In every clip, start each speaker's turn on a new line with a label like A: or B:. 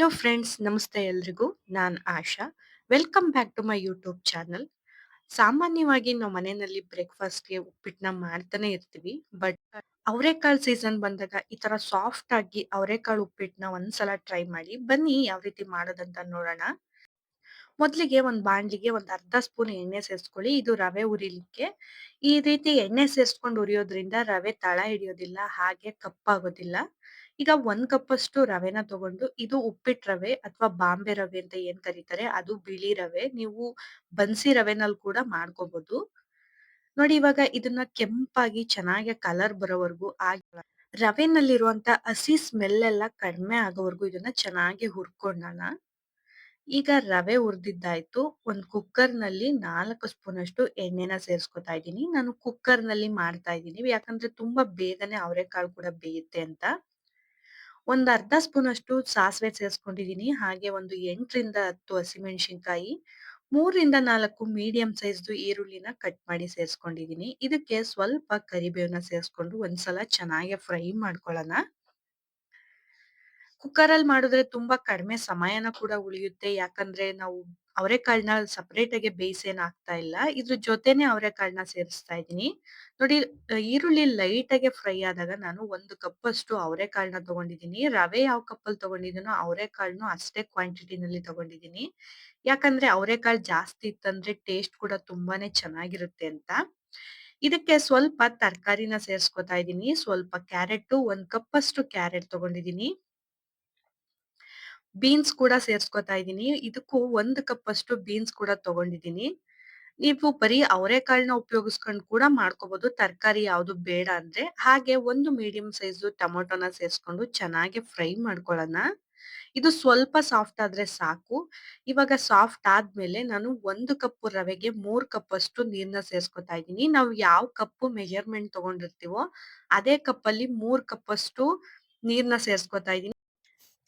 A: Friends ನಮಸ್ತೆ ಎಲ್ರಿಗೂ. ನಾನು Asha. Welcome back to my YouTube channel ಸಾಮಾನ್ಯವಾಗಿ ನಾವು ಮನೆಯಲ್ಲಿ ಬ್ರೇಕ್ಫಾಸ್ಟ್ಗೆ ಉಪ್ಪಿಟ್ಟನ್ನ ಮಾಡ್ತಾನೆ ಇರ್ತೀವಿ ಬಟ್ ಅವರೆಕಾಳು ಸೀಸನ್ ಬಂದಾಗ ಈ ತರ ಸಾಫ್ಟ್ ಆಗಿ ಅವರೆಕಾಳು ಉಪ್ಪಿಟ್ಟನ್ನ ಒಂದ್ಸಲ ಟ್ರೈ ಮಾಡಿ, ಬನ್ನಿ ಯಾವ ರೀತಿ ಮಾಡೋದಂತ ನೋಡೋಣ. ಮೊದಲಿಗೆ ಒಂದ್ ಬಾಂಡ್ಲಿಗೆ ಒಂದ್ ಅರ್ಧ ಸ್ಪೂನ್ ಎಣ್ಣೆ ಸೇರಿಸ್ಕೊಳ್ಳಿ ಇದು ರವೆ ಉರಿಲಿಕ್ಕೆ. ಈ ರೀತಿ ಎಣ್ಣೆ ಸೇರಿಸ್ಕೊಂಡು ಉರಿಯೋದ್ರಿಂದ ರವೆ ತಳ ಹಿಡಿಯೋದಿಲ್ಲ, ಹಾಗೆ ಕಪ್ಪಾಗೋದಿಲ್ಲ. ಈಗ ಒಂದ್ ಕಪ್ ಅಷ್ಟು ರವೆನ ತಗೊಂಡು ಇದು ಉಪ್ಪಿಟ್ ರವೆ ಅಥವಾ ಬಾಂಬೆ ರವೆ ಅಂತ ಏನ್ ಕರೀತಾರೆ, ಅದು ಬಿಳಿ ರವೆ. ನೀವು ಬನ್ಸಿ ರವೆನಲ್ಲಿ ಕೂಡ ಮಾಡ್ಕೋಬಹುದು ನೋಡಿ ಇವಾಗ ಇದನ್ನ ಕೆಂಪಾಗಿ ಚೆನ್ನಾಗಿ ಕಲರ್ ಬರೋವರೆಗೂ ಆಗಿ ರವೆನಲ್ಲಿರುವಂತ ಹಸಿ ಸ್ಮೆಲ್ ಎಲ್ಲ ಕಡಿಮೆ ಆಗೋವರೆಗೂ ಇದನ್ನ ಚೆನ್ನಾಗಿ ಹುರ್ಕೊಂಡಣ. ಈಗ ರವೆ ಹುರಿದಿದ್ದಾಯ್ತು. ಒಂದ್ ಕುಕ್ಕರ್ನಲ್ಲಿ ನಾಲ್ಕು ಸ್ಪೂನ್ ಅಷ್ಟು ಎಣ್ಣೆನ ಸೇರ್ಸ್ಕೊತಾ ಇದ್ದೀನಿ. ನಾನು ಕುಕ್ಕರ್ನಲ್ಲಿ ಮಾಡ್ತಾ ಇದ್ದೀನಿ. ಯಾಕಂದ್ರೆ ತುಂಬಾ ಬೇಗನೆ ಅವರೆಕಾಳು ಕೂಡ ಬೇಯುತ್ತೆ ಅಂತ. ಒಂದ್ ಅರ್ಧ ಸ್ಪೂನ್ ಅಷ್ಟು ಸಾಸಿವೆ ಸೇರಿಸ್ಕೊಂಡಿದೀನಿ. ಹಾಗೆ ಒಂದು ಎಂಟರಿಂದ ಹತ್ತು ಹಸಿಮೆಣಸಿನಕಾಯಿ ಮೂರರಿಂದ ನಾಲ್ಕು ಮೀಡಿಯಂ ಸೈಜ್ದು ಈರುಳ್ಳಿನ ಕಟ್ ಮಾಡಿ ಸೇರಿಸ್ಕೊಂಡಿದೀನಿ. ಇದಕ್ಕೆ ಸ್ವಲ್ಪ ಕರಿಬೇವನ್ನ ಸೇರಿಸ್ಕೊಂಡು ಒಂದ್ಸಲ ಚೆನ್ನಾಗಿ ಫ್ರೈ ಮಾಡ್ಕೊಳ್ಳೋಣ. ಕುಕ್ಕರ್ ಅಲ್ಲಿ ಮಾಡಿದ್ರೆ ತುಂಬಾ ಕಡಿಮೆ ಸಮಯನ ಕೂಡ ಉಳಿಯುತ್ತೆ. ಯಾಕಂದ್ರೆ ನಾವು ಅವರೆಕಾಳನ್ನ ಸಪರೇಟ್ ಆಗಿ ಬೇಯಿಸೇನ್ ಆಗ್ತಾ ಇಲ್ಲ. ಇದ್ರ ಜೊತೆನೆ ಅವರೆಕಾಳನ್ನ ಸೇರಿಸ್ತಾ ಇದ್ದೀನಿ. ನೋಡಿ ಈರುಳ್ಳಿ ಲೈಟ್ ಆಗಿ ಫ್ರೈ ಆದಾಗ ನಾನು ಒಂದು ಕಪ್ ಅಷ್ಟು ಅವರೆಕಾಳನ್ನ ತಗೊಂಡಿದ್ದೀನಿ. ರವೆ ಯಾವ ಕಪ್ ಅಲ್ಲಿ ತಗೊಂಡಿದ್ದೀನೋ ಅವರೆಕಾಳನ್ನು ಅಷ್ಟೇ ಕ್ವಾಂಟಿಟಿನಲ್ಲಿ ತಗೊಂಡಿದ್ದೀನಿ. ಯಾಕಂದ್ರೆ ಅವರೆಕಾಳು ಜಾಸ್ತಿ ಇತ್ತಂದ್ರೆ ಟೇಸ್ಟ್ ಕೂಡ ತುಂಬಾನೇ ಚೆನ್ನಾಗಿರುತ್ತೆ ಅಂತ. ಇದಕ್ಕೆ ಸ್ವಲ್ಪ ತರಕಾರಿನ ಸೇರಿಸ್ಕೊತಾ ಇದ್ದೀನಿ. ಸ್ವಲ್ಪ ಕ್ಯಾರೆಟ್ ಒಂದ್ ಕಪ್ ಅಷ್ಟು ಕ್ಯಾರೆಟ್ ತಗೊಂಡಿದ್ದೀನಿ. ಬೀನ್ಸ್ ಕೂಡ ಸೇರ್ಸ್ಕೊತಾ ಇದ್ದೀನಿ. ಇದಕ್ಕೂ ಒಂದ್ ಕಪ್ ಅಷ್ಟು ಬೀನ್ಸ್ ಕೂಡ ತಗೊಂಡಿದ್ದೀನಿ. ನೀವು ಬರೀ ಅವರೆಕಾಳನ್ನ ಉಪಯೋಗಿಸ್ಕೊಂಡು ಕೂಡ ಮಾಡ್ಕೋಬಹುದು ತರಕಾರಿ ಯಾವುದು ಬೇಡ ಅಂದ್ರೆ. ಹಾಗೆ ಒಂದು ಮೀಡಿಯಂ ಸೈಜ್ ಟೊಮೊಟೊನ ಸೇರಿಸ್ಕೊಂಡು ಚೆನ್ನಾಗಿ ಫ್ರೈ ಮಾಡ್ಕೊಳ್ಳೋಣ. ಇದು ಸ್ವಲ್ಪ ಸಾಫ್ಟ್ ಆದ್ರೆ ಸಾಕು. ಇವಾಗ ಸಾಫ್ಟ್ ಆದ್ಮೇಲೆ ನಾನು ಒಂದು ಕಪ್ ರವೆಗೆ ಮೂರ್ ಕಪ್ ಅಷ್ಟು ನೀರ್ನ ಸೇರ್ಸ್ಕೊತಾ ಇದ್ದೀನಿ. ನಾವು ಯಾವ ಕಪ್ ಮೆಜರ್ಮೆಂಟ್ ತಗೊಂಡಿರ್ತೀವೋ ಅದೇ ಕಪ್ ಅಲ್ಲಿ ಮೂರ್ ಕಪ್ ಅಷ್ಟು ನೀರ್ನ ಸೇರ್ಸ್ಕೊತಾ ಇದ್ದೀನಿ.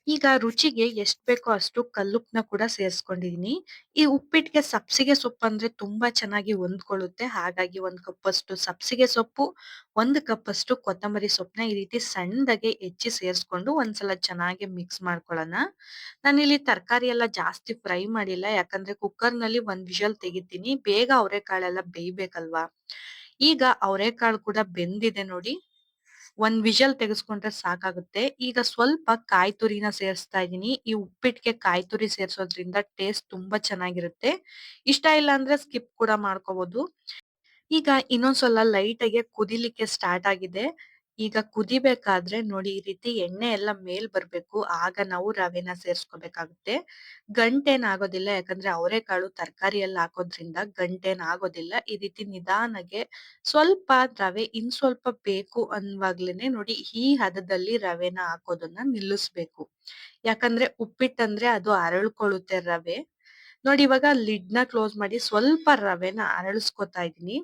A: ಈಗ ರುಚಿಗೆ ಎಷ್ಟ್ ಬೇಕೋ ಅಷ್ಟು ಕಲ್ಲುಪ್ಪನ್ನ ಕೂಡ ಸೇರಿಸ್ಕೊಂಡಿದೀನಿ. ಈ ಉಪ್ಪಿಟ್ಟಿಗೆ ಸಬ್ಸಿಗೆ ಸೊಪ್ಪು ಅಂದ್ರೆ ತುಂಬಾ ಚೆನ್ನಾಗಿ ಹೊಂದ್ಕೊಳ್ಳುತ್ತೆ. ಹಾಗಾಗಿ ಒಂದ್ ಕಪ್ ಅಷ್ಟು ಸಬ್ಸಿಗೆ ಸೊಪ್ಪು, ಒಂದು ಕಪ್ ಅಷ್ಟು ಕೊತ್ತಂಬರಿ ಸೊಪ್ಪನ್ನ ಈ ರೀತಿ ಸಣ್ಣದಾಗೆ ಹೆಚ್ಚಿ ಸೇರಿಸ್ಕೊಂಡು ಒಂದ್ಸಲ ಚೆನ್ನಾಗಿ ಮಿಕ್ಸ್ ಮಾಡ್ಕೊಳ್ಳೋಣ. ನಾನಿಲ್ಲಿ ತರಕಾರಿ ಎಲ್ಲ ಜಾಸ್ತಿ ಫ್ರೈ ಮಾಡಿಲ್ಲ. ಯಾಕಂದ್ರೆ ಕುಕ್ಕರ್ನಲ್ಲಿ ಒಂದ್ ವಿಷಲ್ ತೆಗಿತೀನಿ. ಬೇಗ ಅವರೆಕಾಳೆಲ್ಲ ಬೇಯ್ಬೇಕಲ್ವಾ? ಈಗ ಅವರೆಕಾಳು ಕೂಡ ಬೆಂದಿದೆ ನೋಡಿ. ಒಂದ್ ವಿಷಲ್ ತೆಗೆಸ್ಕೊಂಡ್ರೆ ಸಾಕಾಗುತ್ತೆ. ಈಗ ಸ್ವಲ್ಪ ಕಾಯಿ ತುರಿನ ಸೇರಿಸ್ತಾ ಇದ್ದೀನಿ. ಈ ಉಪ್ಪಿಟ್ಟಿಗೆ ಕಾಯಿ ತುರಿ ಸೇರ್ಸೋದ್ರಿಂದ ಟೇಸ್ಟ್ ತುಂಬಾ ಚೆನ್ನಾಗಿರುತ್ತೆ. ಇಷ್ಟ ಇಲ್ಲ ಅಂದ್ರೆ ಸ್ಕಿಪ್ ಕೂಡ ಮಾಡ್ಕೋಬಹುದು ಈಗ ಇನ್ನೊಂದ್ಸಲ ಲೈಟ್ ಆಗಿ ಕುದಿಲಿಕ್ಕೆ ಸ್ಟಾರ್ಟ್ ಆಗಿದೆ. ಈಗ ಕುದಿಬೇಕಾದ್ರೆ ನೋಡಿ ಈ ರೀತಿ ಎಣ್ಣೆ ಎಲ್ಲ ಮೇಲ್ ಬರ್ಬೇಕು. ಆಗ ನಾವು ರವೆನ ಸೇರ್ಸ್ಕೋಬೇಕಾಗುತ್ತೆ. ಗಂಟೆನ ಆಗೋದಿಲ್ಲ. ಯಾಕಂದ್ರೆ ಅವರೆಕಾಳು ತರಕಾರಿ ಎಲ್ಲ ಹಾಕೋದ್ರಿಂದ ಗಂಟೆನ ಆಗೋದಿಲ್ಲ. ಈ ರೀತಿ ನಿಧಾನಗೆ ಸ್ವಲ್ಪ ರವೆ ಇನ್ ಸ್ವಲ್ಪ ಬೇಕು ಅನ್ನುವಾಗ್ಲೇನೆ ನೋಡಿ ಈ ಹದದಲ್ಲಿ ರವೆನ ಹಾಕೋದನ್ನ ನಿಲ್ಲಿಸ್ಬೇಕು. ಯಾಕಂದ್ರೆ ಉಪ್ಪಿಟ್ಟಂದ್ರೆ ಅದು ಅರಳ್ಕೊಳ್ಳುತ್ತೆ ರವೆ. ನೋಡಿ ಇವಾಗ ಲಿಡ್ನ ಕ್ಲೋಸ್ ಮಾಡಿ ಸ್ವಲ್ಪ ರವೆನ ಅರಳಿಸ್ಕೊತಾ ಇದೀನಿ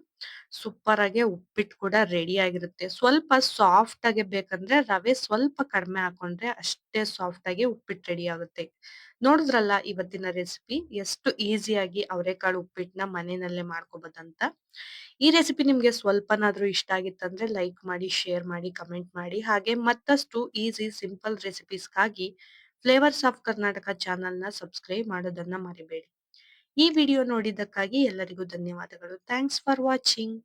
A: ಸೂಪರ್ ಆಗಿ ಉಪ್ಪಿಟ್ಟು ಕೂಡ ರೆಡಿ ಆಗಿರುತ್ತೆ. ಸ್ವಲ್ಪ ಸಾಫ್ಟ್ ಆಗಿ ಬೇಕಂದ್ರೆ ರವೆ ಸ್ವಲ್ಪ ಕಡಿಮೆ ಹಾಕೊಂಡ್ರೆ ಅಷ್ಟೇ ಸಾಫ್ಟ್ ಆಗಿ ಉಪ್ಪಿಟ್ಟು ರೆಡಿ ಆಗುತ್ತೆ. ನೋಡಿದ್ರಲ್ಲ ಇವತ್ತಿನ ರೆಸಿಪಿ ಎಷ್ಟು ಈಸಿಯಾಗಿ ಅವರೆಕಾಳು ಉಪ್ಪಿಟ್ಟನ್ನ ಮನೆಯಲ್ಲೇ ಮಾಡ್ಕೋಬೋದಂತ? ಈ ರೆಸಿಪಿ ನಿಮ್ಗೆ ಸ್ವಲ್ಪನಾದ್ರೂ ಇಷ್ಟ ಆಗಿತ್ತಂದ್ರೆ ಲೈಕ್ ಮಾಡಿ ಶೇರ್ ಮಾಡಿ ಕಮೆಂಟ್ ಮಾಡಿ. ಹಾಗೆ ಮತ್ತಷ್ಟು ಈಸಿ ಸಿಂಪಲ್ ರೆಸಿಪೀಸ್ಗಾಗಿ ಫ್ಲೇವರ್ಸ್ ಆಫ್ ಕರ್ನಾಟಕ ಚಾನಲ್ನ ಸಬ್ಸ್ಕ್ರೈಬ್ ಮಾಡೋದನ್ನ ಮರಿಬೇಡಿ. ಈ ವಿಡಿಯೋ ನೋಡಿದ್ದಕ್ಕಾಗಿ ಎಲ್ಲರಿಗೂ ಧನ್ಯವಾದಗಳು. Thanks for watching.